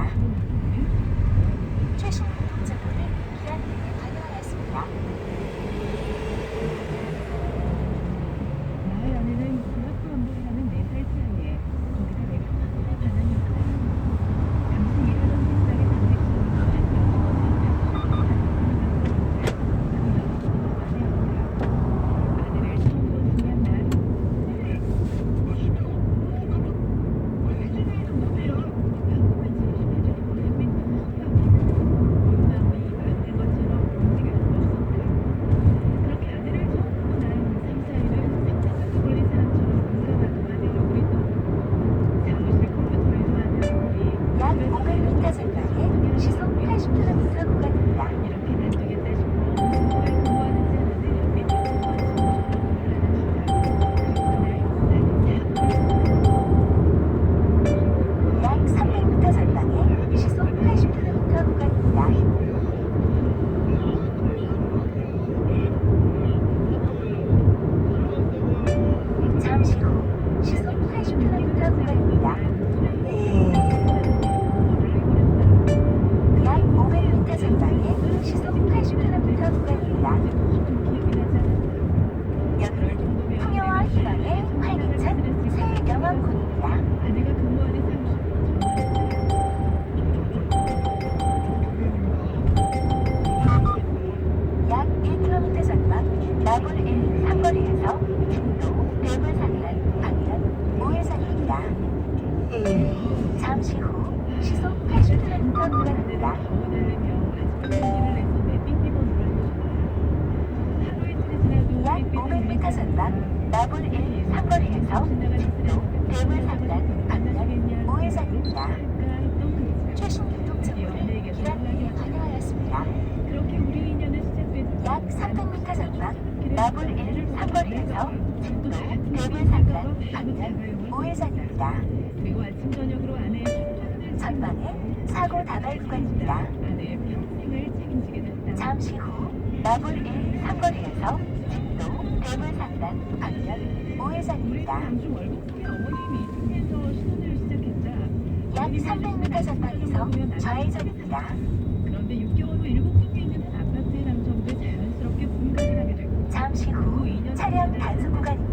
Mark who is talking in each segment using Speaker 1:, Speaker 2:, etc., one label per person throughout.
Speaker 1: 구간 삼거리에서 중도 대물산란 방면 우회전입니다. 최신 교통 정보를 기란하게 반영하였습니다.
Speaker 2: 그렇게 우리 인연은 시작된
Speaker 1: 약 300m 전방 나물 1 삼거리에서 중도 대물산란 방면 우회전입니다.
Speaker 2: 그리고 아침 저녁으로 아내의 충전을
Speaker 1: 전방에 사고 다발 구간입니다. 잠시 후 나물 1 삼거리에서 중도 대물산란 방면
Speaker 2: 우리
Speaker 1: 우회전입니다. 약 300m 전방에서 좌회전입니다.
Speaker 2: 그런데 6개월 후 일곡동에 있는 한 아파트의 남성도 자연스럽게 분가를 하게 됐고
Speaker 1: 잠시
Speaker 2: 후 2년
Speaker 1: 차량 단속 구간입니다.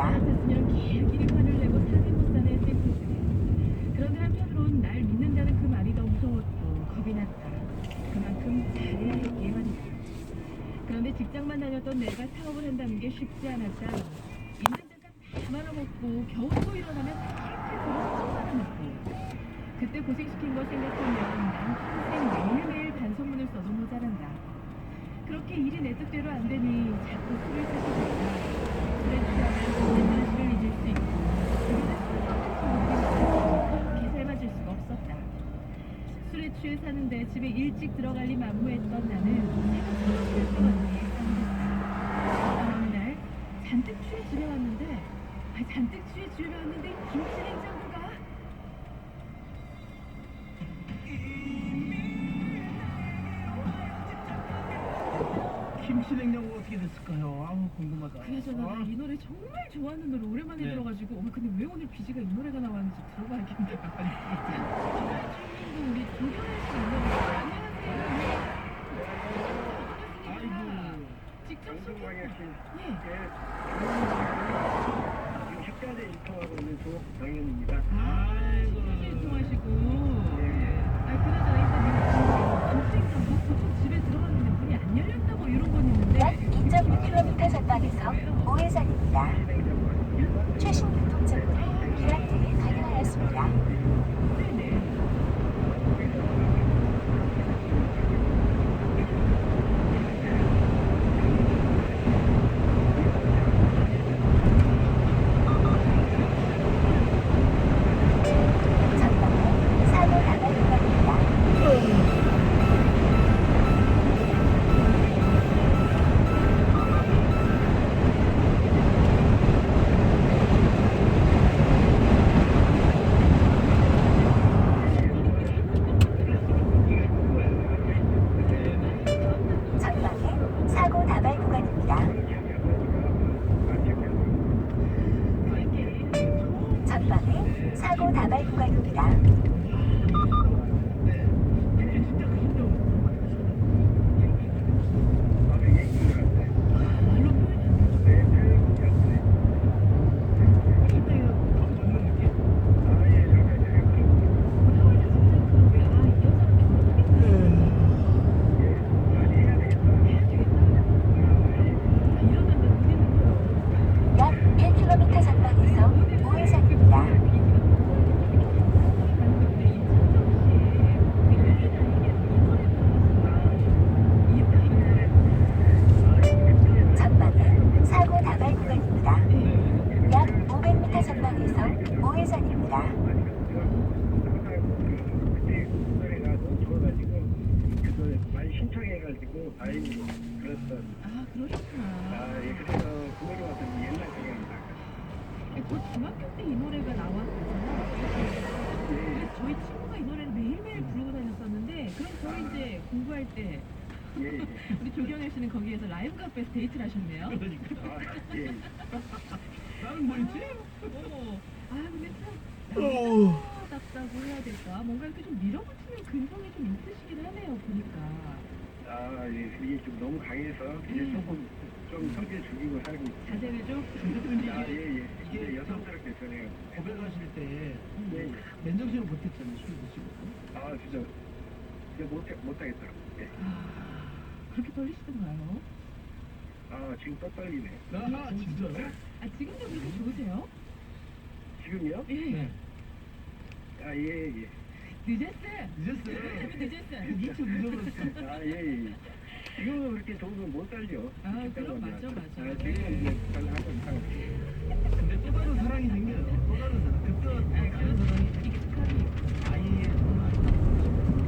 Speaker 2: 셀프들. 그런데 한편으론 날 믿는다는 그 말이 더 무서웠고 겁이 났다. 그만큼 잘해야 했기에 말이다. 그런데 직장만 다녔던 내가 사업을 한다는 게 쉽지 않았다. 있는 잠깐 다 말아먹고 겨우 또 일어나면 킬킬거려 쫓아내고 그때 고생시킨 거 생각하면 난 평생 매일매일 반성문을 써도 모자란다. 그렇게 일이 내 뜻대로 안 되니 자꾸 술을 찾게 됐다. 술에 취하면 모든 현실을 잊을 수 있고 그리고 술을 삶아줄 수가 없었다. 술에 취해 사는데 집에 일찍 들어갈 리 만무했던 나는 새가 떨어질 것 같아 깜짝했다. 어느 날 잔뜩 취해 집에 왔는데 아, 잔뜩 취해 집에 왔는데 김치 냉장고가
Speaker 3: 김치 냉장고 어떻게 됐을까요? 아우 궁금하다.
Speaker 2: 그나저나
Speaker 3: 아,
Speaker 2: 나이 노래 정말 좋아하는 노래 오랜만에
Speaker 3: 네.
Speaker 2: 들어가지고 어, 근데 왜 오늘 비지가 이 노래가 나왔는지 들어봐야겠네 주인공 우리 조경현 씨 안녕하세요.
Speaker 3: 아이고.
Speaker 2: 직접 소개
Speaker 4: 방송광의 씨,
Speaker 2: 예.
Speaker 4: 지금 식자재 유통하고 있는 조정현입니다.
Speaker 2: 식품
Speaker 3: 아이고.
Speaker 2: 유통하시고.
Speaker 4: 예,
Speaker 2: 아 그나저나 일단
Speaker 1: 2.6km 전방에서 우회전입니다.
Speaker 4: 냉장고
Speaker 1: 최신 교통정보를 기란하게 반영하였습니다.
Speaker 2: 네네
Speaker 1: 전방에
Speaker 5: 사고 다발 구간입니다.
Speaker 3: 네. 이게 진짜 그 심정.
Speaker 4: 나도 얘기인 것 같아.
Speaker 1: 말로 표현이 안 되죠.
Speaker 4: 내 표현이 안 돼.
Speaker 3: 심장이 턱 젖는 느낌?
Speaker 4: 아예 약간 이렇게
Speaker 1: 서울대 진짜 그게 아, 이 여자는 결혼하겠다.
Speaker 4: 많이 해야 되겠다.
Speaker 1: 해야 되겠다. 아, 이러다가 우리는 또
Speaker 5: 약 1km 전방에서 우회전입니다. 전방은 사고 다발 구간입니다. 약 500m 전방에서 우회전입니다.
Speaker 4: 그때 노래가 너무 좋아가지고 그걸 많이 신청해가지고 다행히 그랬던
Speaker 1: 아 그러셨구나.
Speaker 4: 아 예, 그래서 그 노래 왔더니 옛날 생각이 나.
Speaker 1: 곧 중학교 때 이 노래가 나왔잖아요. 그래서 저희 친구가 이 노래를 매일매일 부르고 다녔었는데 그럼 저희 이제 공부할 때
Speaker 4: 예, 예.
Speaker 1: 우리 조경현 씨는 거기에서 라이브 카페에서 데이트를 하셨네요.
Speaker 3: 그러니까.
Speaker 4: 아, 예.
Speaker 3: 나는 뭐였지?
Speaker 1: 오, 아 근데 참
Speaker 3: 오.
Speaker 1: 남자답다고 해야 될까? 뭔가 이렇게 좀 밀어붙이는 근성이 좀 있으시긴 하네요 보니까.
Speaker 4: 아, 예. 이게 좀 너무 강해서 이제
Speaker 1: 음.
Speaker 4: 조금 좀 성질 죽이고 살고 있어요.
Speaker 3: 근데
Speaker 4: 아,
Speaker 3: 이게
Speaker 4: 예, 예. 이게 여성스럽게 전해요.
Speaker 3: 고백하실 때
Speaker 4: 예, 예.
Speaker 3: 맨정신을 못했잖아요. 술 드시고.
Speaker 4: 아, 진짜. 이제 못, 못 하겠다. 예.
Speaker 1: 아 그렇게 떨리시던가요?
Speaker 4: 아, 지금 또 떨리네.
Speaker 3: 아 진짜요?
Speaker 1: 아 지금도 그렇게 좋으세요?
Speaker 4: 지금요?
Speaker 1: 예.
Speaker 3: 네.
Speaker 4: 아, 예, 예.
Speaker 1: 늦었어요.
Speaker 3: 늦었어요.
Speaker 1: 늦었어요.
Speaker 3: 미쳐 늦어버렸어.
Speaker 4: 아, 예, 예. 지금은 그렇게 좋으면 못 살죠.
Speaker 1: 아, 그럼. 맞죠, 맞죠.
Speaker 4: 아, 지금은 이제 별로 하고 있다고.
Speaker 3: 근데 또 다른 사랑이 생겨요. 또 다른 사랑. 그때 다른 사랑이
Speaker 1: 익숙함이.
Speaker 3: 아이의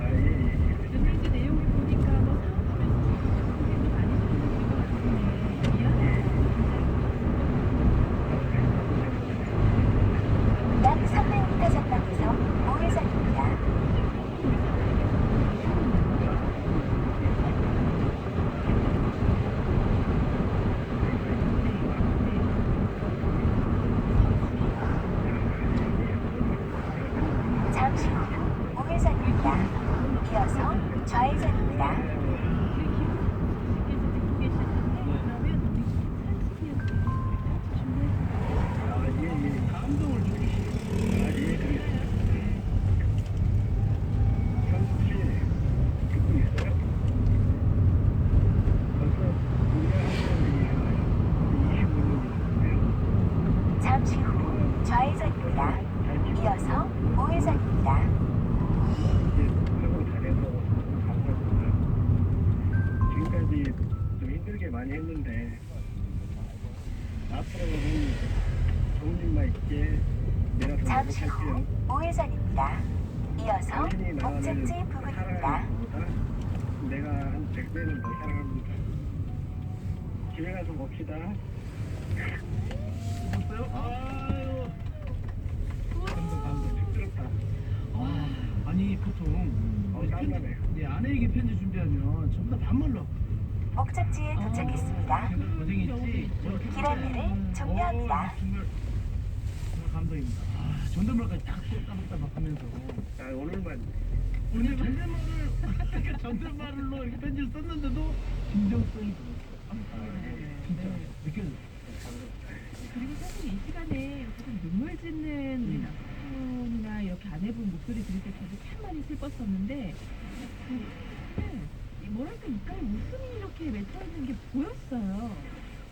Speaker 4: 아, 예, 예, 예.
Speaker 1: 근데 이제 내용을 보니까 뭐 사업하면서 고민도 많이 시키실 것 같은데
Speaker 5: 약 300m 전방에서 우회전입니다. 잠시 후 우회전입니다. 이어서 좌회전입니다.
Speaker 3: 감동을 주시고.
Speaker 4: 그랬습니다. 현숙 씨, 듣고 있어요? 벌써 우리가 하는 일이 25년이
Speaker 5: 잠시 후 좌회전입니다. 이어서 우회전입니다.
Speaker 4: 이제 잘해서 감사합니다. 지금까지 좀 힘들게 많이 했는데 앞으로는 좋은 일만 있게 내가 더
Speaker 5: 잠시 후
Speaker 4: 노력할게요.
Speaker 5: 우회전입니다. 이어서 목적지 부근입니다.
Speaker 4: 내가 한 100배는 더 사랑합니다. 집에 가서 봅시다.
Speaker 3: 봤어요? 아유. 감동 감동.
Speaker 4: 쑥스럽다.
Speaker 3: 아니 보통
Speaker 4: 어,
Speaker 3: 네, 편지,
Speaker 4: 땀나네.
Speaker 3: 네, 아내에게 편지 준비하면 전부 다 반말로
Speaker 5: 목적지에 도착했습니다.
Speaker 3: 제가 고생했지
Speaker 5: 길 안내를 종료합니다.
Speaker 3: 어, 정말 정말 감동입니다 아, 존댓말까지 딱 따박따박 하면서
Speaker 4: 아, 오늘만
Speaker 3: 오늘 존댓말을 그러니까 존댓말로 이렇게 편지를 썼는데도 진정성이 들었어
Speaker 4: 아, 예.
Speaker 3: 진짜
Speaker 1: 네.
Speaker 3: 느껴졌어
Speaker 1: 그리고 사실 이 시간에 조금 눈물 짓는
Speaker 3: 음.
Speaker 1: 남편이나 이렇게 아내분 목소리 들을 때 저도 참 많이 슬펐었는데 그, 네, 이 뭐랄까 입가에 웃음이 이렇게 맺혀 있는 게 보였어요.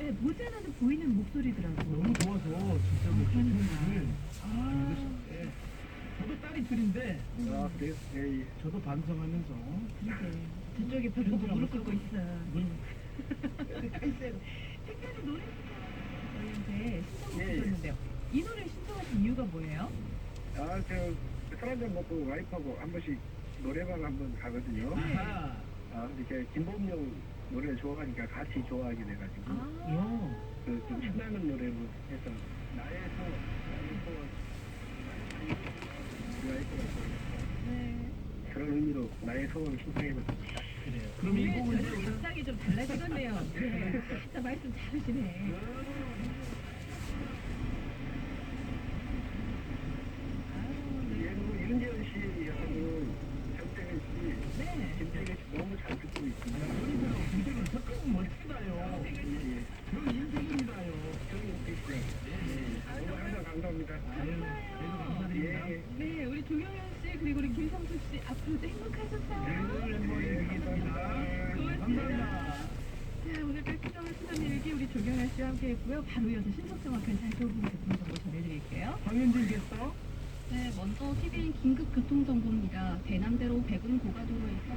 Speaker 1: 예, 보자마자 보이는 목소리더라고요.
Speaker 3: 너무 좋아서 진짜 그
Speaker 1: 그러니까.
Speaker 3: 편지를
Speaker 1: 아,
Speaker 3: 때 저도 딸이 둘인데
Speaker 4: 아, 그래요? 예, 예.
Speaker 3: 저도 반성하면서
Speaker 1: 그러게. 저쪽에 벽 보고 무릎 꿇고 있어.
Speaker 3: 칼세
Speaker 1: 특별히 노래 저희한테 신청을
Speaker 4: 예, 예.
Speaker 1: 주셨는데요. 이 노래 신청하신 이유가 뭐예요?
Speaker 4: 아, 저, 술 한잔 먹고 와이프하고 한 번씩 노래방 한 번 가거든요.
Speaker 3: 아하
Speaker 4: 아, 근데 제가 김범용 노래를 좋아하니까 같이 좋아하게 돼가지고,
Speaker 1: 아,
Speaker 3: 요
Speaker 4: 그, 좀 신나는 노래로 해서, 나의 소, 나의 소, 나의 소,
Speaker 1: 네.
Speaker 4: 그런 의미로 나의 소원을 신청해봤습니다.
Speaker 3: 그래요 그럼 이
Speaker 1: 오늘
Speaker 3: 곡을
Speaker 1: 저는 일상이 좀 달라지겠네요. 네. 진짜 말씀 잘하시네.
Speaker 2: 기자 함께 했고요. 바로 이어서 신속정 앞에 살펴보는 교통정보 전해드릴게요.
Speaker 3: 게스트
Speaker 2: 네, 먼저 TVN 긴급 교통정보입니다. 대남대로 백운 고가도로에서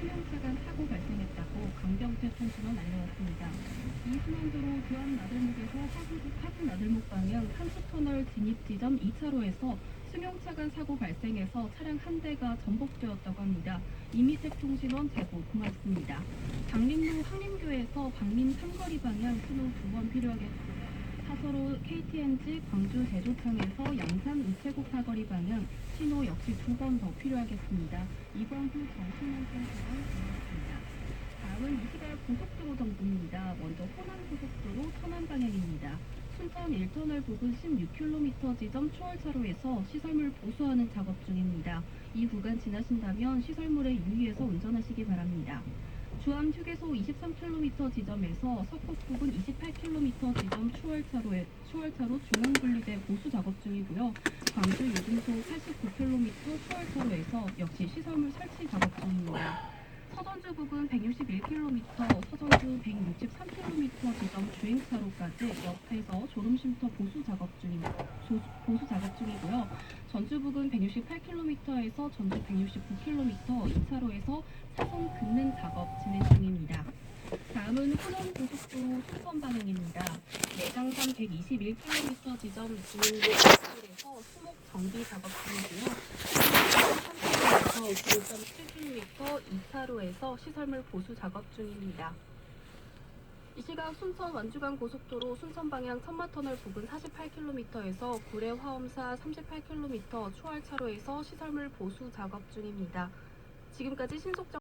Speaker 2: 수명차간 사고 발생했다고 강경태 통신원 알려왔습니다. 이 순환도로 교암 나들목에서 하부, 나들목 방향 한수터널 진입 지점 2차로에서 승용차간 사고 발생해서 차량 한 대가 전복되었다고 합니다. 이미택 통신원 제보 고맙습니다. 강림로 항림교에서 방림 삼거리 방향 신호 두번 필요하겠고요. 사서로 KTNG 광주 제조창에서 양산 우체국 사거리 방향 신호 역시 두 번 더 필요하겠습니다. 이광수 정신연장 사건 고맙습니다. 다음은 이 시각 고속도로 정보입니다. 먼저 호남 고속도로 천안 방향입니다. 순천 1터널 부근 16km 지점 초월차로에서 시설물 보수하는 작업 중입니다. 이 구간 지나신다면 시설물에 유의해서 운전하시기 바랍니다. 주암 휴게소 23km 지점에서 석곡 부근 28km 지점 추월차로에 추월차로 중앙 분리대 보수 작업 중이고요. 광주 요금소 89km 추월차로에서 역시 시설물 설치 작업 중입니다. 서전주 부근 161km, 서전주 163km 지점 주행차로까지 옆에서 졸음쉼터 보수 작업 중입니다. 조- 보수 작업 중이고요. 전주 부근 168km에서 전주 169km 2차로에서 차선 긋는 작업 진행 중입니다. 다음은 호남 고속도로 순천 방향입니다. 내장산 121km 지점 주행로에서 수목 정비 작업 중이고요. 9.7km 2차로에서 시설물 보수 작업 중입니다. 이 시각 순천 완주간 고속도로 순천 방향 천마터널 부근 48km에서 구례 화엄사 38km 추월차로에서 시설물 보수 작업 중입니다. 지금까지 신속정